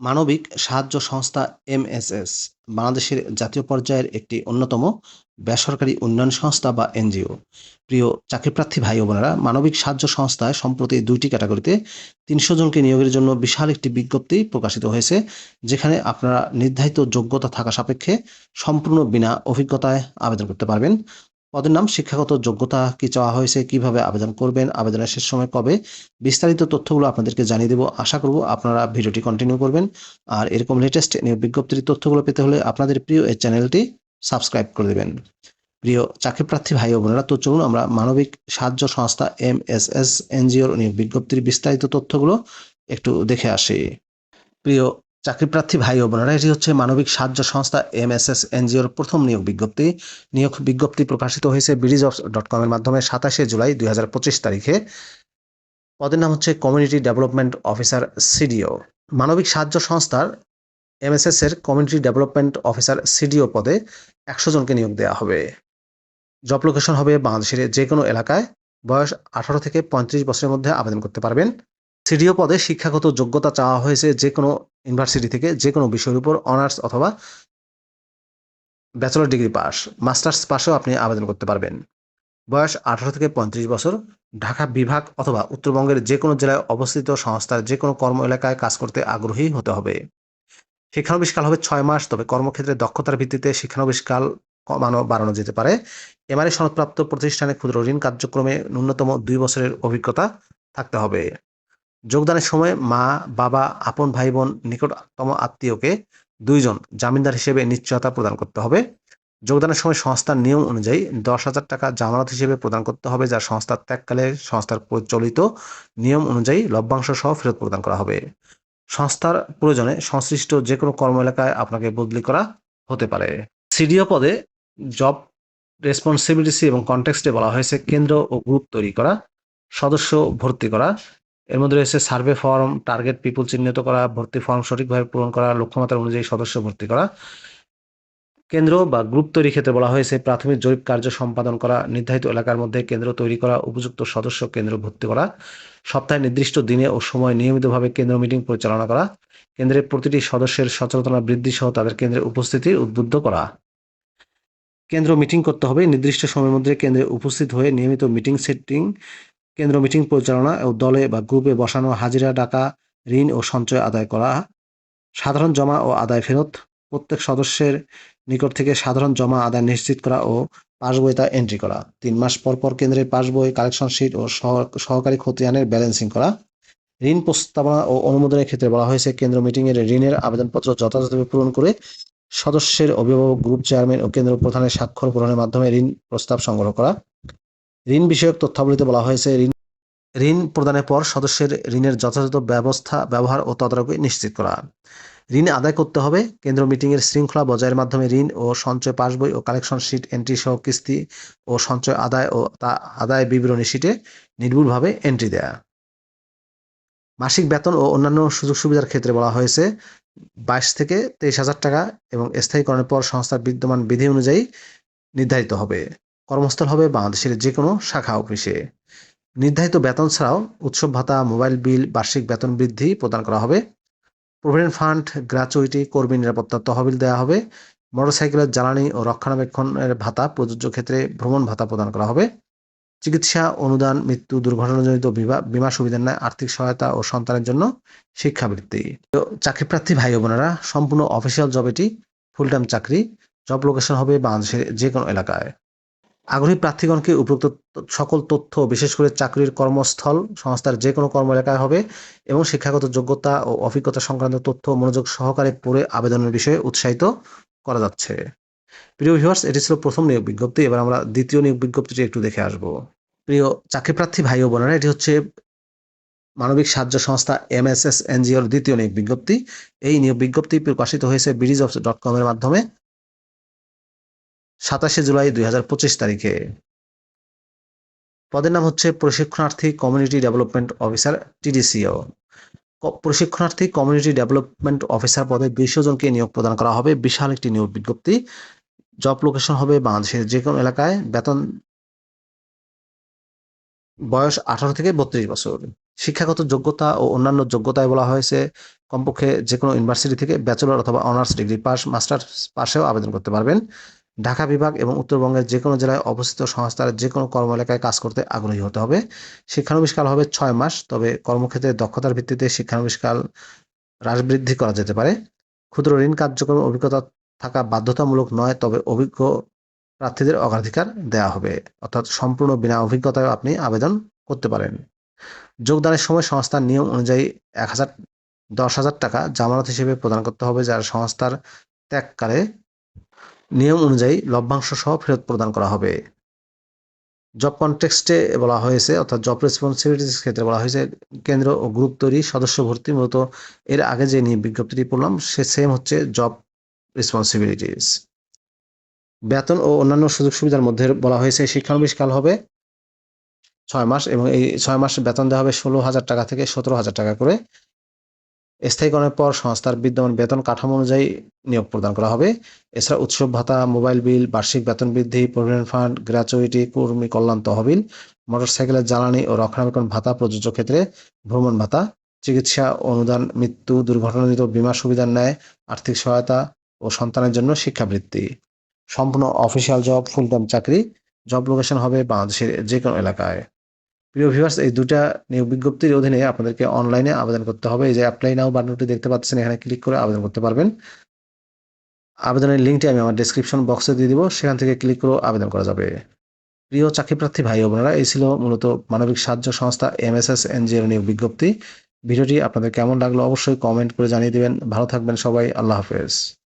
মানবিক সাহায্য সংস্থা এমএসএস বাংলাদেশের জাতীয় পর্যায়ের একটি অন্যতম বেসরকারি উন্নয়ন সংস্থা বা এনজিও। প্রিয় চাকরিপ্রার্থী ভাই ও বোনেরা, মানবিক সাহায্য সংস্থায় সম্প্রতি দুইটি ক্যাটাগরিতে তিনশো জনকে নিয়োগের জন্য বিশাল একটি বিজ্ঞপ্তি প্রকাশিত হয়েছে, যেখানে আপনারা নির্ধারিত যোগ্যতা থাকা সাপেক্ষে সম্পূর্ণ বিনা অভিজ্ঞতায় আবেদন করতে পারবেন। পদের নাম, শিক্ষাগত যোগ্যতা কি চাওয়া হয়েছে, কীভাবে আবেদন করবেন, আবেদনের শেষ সময় কবে, বিস্তারিত তথ্যগুলো আপনাদেরকে জানিয়ে দেবো। আশা করব আপনারা ভিডিওটি কন্টিনিউ করবেন। আর এরকম লেটেস্ট নিয়োগ বিজ্ঞপ্তির তথ্যগুলো পেতে হলে আপনাদের প্রিয় এই চ্যানেলটি সাবস্ক্রাইব করে দেবেন। প্রিয় চাকরিপ্রার্থী ভাই ও বোনেরা, তো চলুন আমরা মানবিক সাহায্য সংস্থা এম এস এস এনজিওর নিয়োগ বিজ্ঞপ্তির বিস্তারিত তথ্যগুলো একটু দেখে আসি। প্রিয় চাকরিপ্রার্থী ভাই ও বোনেরা, এটি হচ্ছে মানবিক সাহায্য সংস্থা এম এস এস এনজিওর প্রথম নিয়োগ বিজ্ঞপ্তি। নিয়োগ বিজ্ঞপ্তি প্রকাশিত হয়েছে ব্রিজ অফ ডট কমের মাধ্যমে সাতাশে জুলাই দুই হাজার পঁচিশ তারিখে। পদের নাম হচ্ছে কমিউনিটি ডেভেলপমেন্ট অফিসার সিডিও মানবিক সাহায্য সংস্থার এমএসএস এর কমিউনিটি ডেভেলপমেন্ট অফিসার সিডিও পদে একশো জনকে নিয়োগ দেওয়া হবে। জব লোকেশন হবে বাংলাদেশের যে কোনো এলাকায়। বয়স আঠারো থেকে পঁয়ত্রিশ বছরের মধ্যে আবেদন করতে পারবেন। সিডিও পদে শিক্ষাগত যোগ্যতা চাওয়া হয়েছে যে কোনো ইউনিভার্সিটি থেকে যে কোনো বিষয়ের উপর, অনার্স অথবা ব্যাচেলর ডিগ্রি পাস, মাস্টার্স পাসেও আপনি আবেদন করতে পারবেন। বয়স আঠারো থেকে পঁয়ত্রিশ বছর, ঢাকা বিভাগ অথবা উত্তরবঙ্গের যে কোনো জেলায় অবস্থিত সংস্থার যে কোনো কর্ম এলাকায় কাজ করতে আগ্রহী হতে হবে। শিক্ষানবিষ্কাল হবে ছয় মাস, তবে কর্মক্ষেত্রে দক্ষতার ভিত্তিতে শিক্ষানবিষ্কাল কমানো বাড়ানো যেতে পারে। এমআরএ সনদপ্রাপ্ত প্রতিষ্ঠানে ক্ষুদ্র ঋণ কার্যক্রমে ন্যূনতম দুই বছরের অভিজ্ঞতা থাকতে হবে। যোগদানের সময় মা, বাবা, আপন ভাই বোন নিকটতম আত্মীয়কে দুইজন জামিনদার হিসেবে নিশ্চয়তা প্রদান করতে হবে। যোগদানের সময় সংস্থার নিয়ম অনুযায়ী দশ হাজার টাকা জামানত হিসেবে প্রদান করতে হবে, যা সংস্থার ত্যাগকালে সংস্থার প্রচলিত নিয়ম অনুযায়ী লভ্যাংশ সহ ফেরত প্রদান করা হবে। সংস্থার প্রয়োজনে সংশ্লিষ্ট যে কোনো কর্ম এলাকায় আপনাকে বদলি করা হতে পারে। সিডিও পদে জব রেসপন্সিবিলিটি এবং কন্টেক্সটে বলা হয়েছে, কেন্দ্র ও গ্রুপ তৈরি করা, সদস্য ভর্তি করা এর মধ্যে রয়েছে সার্ভে ফর্ম টার্গেট পিপুল চিহ্নিত করা, ভর্তি ফর্ম সঠিকভাবে পূরণ করা, লক্ষ্যমাত্রা অনুযায়ী সদস্য ভর্তি করা। কেন্দ্র বা গ্রুপ তৈরি ক্ষেত্রে বলা হয়েছে প্রাথমিক জরিপ কার্য সম্পাদন করা, নির্ধারিত এলাকার মধ্যে কেন্দ্র তৈরি করা, উপযুক্ত সদস্য কেন্দ্র ভর্তি করা, সপ্তাহে নির্দিষ্ট দিনে ও সময় নিয়মিতভাবে কেন্দ্র মিটিং পরিচালনা করা কেন্দ্রের প্রতিটি সদস্যের সচেতনতা বৃদ্ধি সহ তাদের কেন্দ্রে উপস্থিতি উদ্বুদ্ধ করা। কেন্দ্র মিটিং করতে হবে, নির্দিষ্ট সময়ের মধ্যে কেন্দ্রে উপস্থিত হয়ে নিয়মিত মিটিং সেটিং কেন্দ্র মিটিং পরিচালনা ও দলে বা গ্রুপে বসানো হাজিরা, ডাকা, ঋণ ও সঞ্চয় আদায় করা, সাধারণ জমা ও আদায় ফেরত, প্রত্যেক সদস্যের নিকট থেকে সাধারণ জমা আদায় নিশ্চিত করা ও পাসবই তা এন্ট্রি করা, তিন মাস পর পর কেন্দ্রের পাসবই কালেকশন শিট ও সহকারী খতিয়ানের ব্যালেন্সিং করা। ঋণ প্রস্তাবনা ও অনুমোদনের ক্ষেত্রে বলা হয়েছে, কেন্দ্র মিটিং এর ঋণের আবেদনপত্র যথাযথভাবে পূরণ করে সদস্যের অভিভাবক গ্রুপ চেয়ারম্যান ও কেন্দ্র প্রধানের স্বাক্ষর পূরণের মাধ্যমে ঋণ প্রস্তাব সংগ্রহ করা। ঋণ বিষয়ক তথ্যাবলীতে বলা হয়েছে, ঋণ ঋণ প্রদানের পর সদস্যের ঋণের যথাযথ ব্যবস্থা, ব্যবহার ও তদারকি নিশ্চিত করা। ঋণ আদায় করতে হবে কেন্দ্র মিটিংয়ের শৃঙ্খলা বজায়ের মাধ্যমে ঋণ ও সঞ্চয় পাসবই ও কালেকশন শিট এন্ট্রি সহ কিস্তি ও সঞ্চয় আদায় ও তা আদায় বিবরণী শিটে নির্ভুলভাবে এন্ট্রি দেয়া। মাসিক বেতন ও অন্যান্য সুযোগ সুবিধার ক্ষেত্রে বলা হয়েছে, বাইশ থেকে তেইশ হাজার টাকা এবং স্থায়ীকরণের পর সংস্থার বিদ্যমান বিধি অনুযায়ী নির্ধারিত হবে। কর্মস্থল হবে বাংলাদেশের যে কোনো শাখা অফিসে। নির্ধারিত বেতন ছাড়াও উৎসব ভাতা, মোবাইল বিল, বার্ষিক বেতন বৃদ্ধি প্রদান করা হবে। প্রভিডেন্ট ফান্ড গ্র্যাচুইটি কর্মী নিরাপত্তা তহবিল দেওয়া হবে। মোটরসাইকেলের জ্বালানি ও রক্ষণাবেক্ষণের ভাতা, প্রযোজ্য ক্ষেত্রে ভ্রমণ ভাতা প্রদান করা হবে। চিকিৎসা, অনুদান, মৃত্যু, দুর্ঘটনাজনিত বিমা সুবিধার ন্যায় আর্থিক সহায়তা ও সন্তানের জন্য শিক্ষাবৃত্তি চাকরিপ্রার্থী ভাই বোনেরা, সম্পূর্ণ অফিসিয়াল জব এটি ফুল টাইম চাকরি। জব লোকেশন হবে বাংলাদেশের যে কোনো এলাকায়। আগ্রহী প্রার্থীগণকে উপরোক্ত সকল তথ্য, বিশেষ করে চাকরির কর্মস্থল, সংস্থার যে কোনো কর্ম এলাকায় হবে এবং শিক্ষাগত যোগ্যতা ও অভিজ্ঞতা সংক্রান্ত তথ্য মনোযোগ সহকারে পড়ে আবেদনের বিষয়ে উৎসাহিত করা যাচ্ছে। প্রিয় ভিউয়ার্স এটি ছিল প্রথম নিয়োগ বিজ্ঞপ্তি। এবার আমরা দ্বিতীয় নিয়োগ বিজ্ঞপ্তিটি একটু দেখে আসব। প্রিয় চাকরিপ্রার্থী ভাই ও বোনেরা, এটি হচ্ছে মানবিক সাহায্য সংস্থা এমএসএস এনজিওর দ্বিতীয় নিয়োগ বিজ্ঞপ্তি। এই নিয়োগ বিজ্ঞপ্তি প্রকাশিত হয়েছে ব্রিজ অফ ডট কমের মাধ্যমে। সাতাশে জুলাই দুই হাজার পঁচিশ তারিখে। পদের নাম হচ্ছে প্রশিক্ষণার্থী কমিউনিটি ডেভেলপমেন্ট অফিসার, টিডিসিও। প্রশিক্ষণার্থী কমিউনিটি ডেভেলপমেন্ট অফিসার পদে দুইশো জনকে নিয়োগ প্রদান করা হবে। বিশাল একটি নিয়োগ বিজ্ঞপ্তি। জব লোকেশন হবে বাংলাদেশের যে কোনো এলাকায়। বেতন বয়স আঠারো থেকে বত্রিশ বছর। শিক্ষাগত যোগ্যতা ও অন্যান্য যোগ্যতায় বলা হয়েছে, কমপক্ষে যে কোনো ইউনিভার্সিটি থেকে ব্যাচেলর অথবা অনার্স ডিগ্রি পাস, মাস্টার্স পাশেও আবেদন করতে পারবেন। ঢাকা বিভাগ এবং উত্তরবঙ্গের যে কোনো জেলায় অবস্থিত সংস্থার যে কোনো কর্ম এলাকায় কাজ করতে আগ্রহী হতে হবে। শিক্ষানবিষ্কাল হবে ছয় মাস, তবে কর্মক্ষেত্রে দক্ষতার ভিত্তিতে শিক্ষানবিষ্কাল হ্রাস বৃদ্ধি করা যেতে পারে। ক্ষুদ্র ঋণ কার্যক্রমে অভিজ্ঞতা থাকা বাধ্যতামূলক নয়, তবে অভিজ্ঞ প্রার্থীদের অগ্রাধিকার দেওয়া হবে, অর্থাৎ সম্পূর্ণ বিনা অভিজ্ঞতায় আপনি আবেদন করতে পারেন। যোগদানের সময় সংস্থার নিয়ম অনুযায়ী এক হাজার, দশ হাজার টাকা জামানত হিসেবে প্রদান করতে হবে, যার সংস্থার ত্যাগকালে নিয়ম অনুযায়ী লভ্যাংশ সহ ফেরত প্রদান করা হবে। জব কনটেক্সটে বলা হয়েছে, অর্থাৎ জব রেসপন্সিবিলিটিস ক্ষেত্রে বলা হয়েছে, কেন্দ্র ও গ্রুপ তৈরি, সদস্য ভর্তি, মূলত এর আগে যে নিয়ে বিজ্ঞপ্তিটি পড়লাম, সে সেম হচ্ছে জব রেসপন্সিবিলিটিস বেতন ও অন্যান্য সুযোগ সুবিধার মধ্যে বলা হয়েছে শিক্ষানবিষ্কাল হবে ছয় মাস এবং এই ছয় মাস বেতন দেওয়া হবে ষোলো হাজার টাকা থেকে সতেরো হাজার টাকা করে। স্থায়ীকরণের পর সংস্থার বিদ্যমান বেতন কাঠামো অনুযায়ী নিয়োগ প্রদান করা হবে। এছাড়া উৎসব ভাতা, মোবাইল বিল, বার্ষিক বেতন বৃদ্ধি, প্রভিডেন্ট ফান্ড, গ্র্যাচুইটি, কর্মী কল্যাণ তহবিল, মোটরসাইকেলের জ্বালানি ও রক্ষণাবেক্ষণ ভাতা প্রযোজ্য ক্ষেত্রে ভ্রমণ ভাতা, চিকিৎসা অনুদান, মৃত্যু, দুর্ঘটনাজনিত বীমা সুবিধার ন্যায়, আর্থিক সহায়তা ও সন্তানের জন্য শিক্ষাবৃত্তি। সম্পূর্ণ অফিসিয়াল জব ফুল টাইম চাকরি। জব লোকেশন হবে বাংলাদেশের যে কোনো এলাকায়। প্রিয় ভিউয়ার্স এই দুটা নিয়োগ বিজ্ঞপ্তির অধীনে আপনাদেরকে অনলাইনে আবেদন করতে হবে। এই যে অ্যাপ্লাই নাও বাটনটি দেখতে পাচ্ছেন, এখানে ক্লিক করে আবেদন করতে পারবেন। আবেদনের লিঙ্কটি আমি আমার ডেসক্রিপশন বক্সে দিয়ে দিব, সেখান থেকে ক্লিক করে আবেদন করা যাবে। প্রিয় চাকরি প্রার্থী ভাই বোনেরা, এই ছিল মূলত মানবিক সাহায্য সংস্থা এমএসএস এনজিওর নিয়োগ বিজ্ঞপ্তি। ভিডিওটি আপনাদের কেমন লাগল অবশ্যই কমেন্ট করে জানিয়ে দেবেন। ভালো থাকবেন সবাই, আল্লাহ হাফেজ।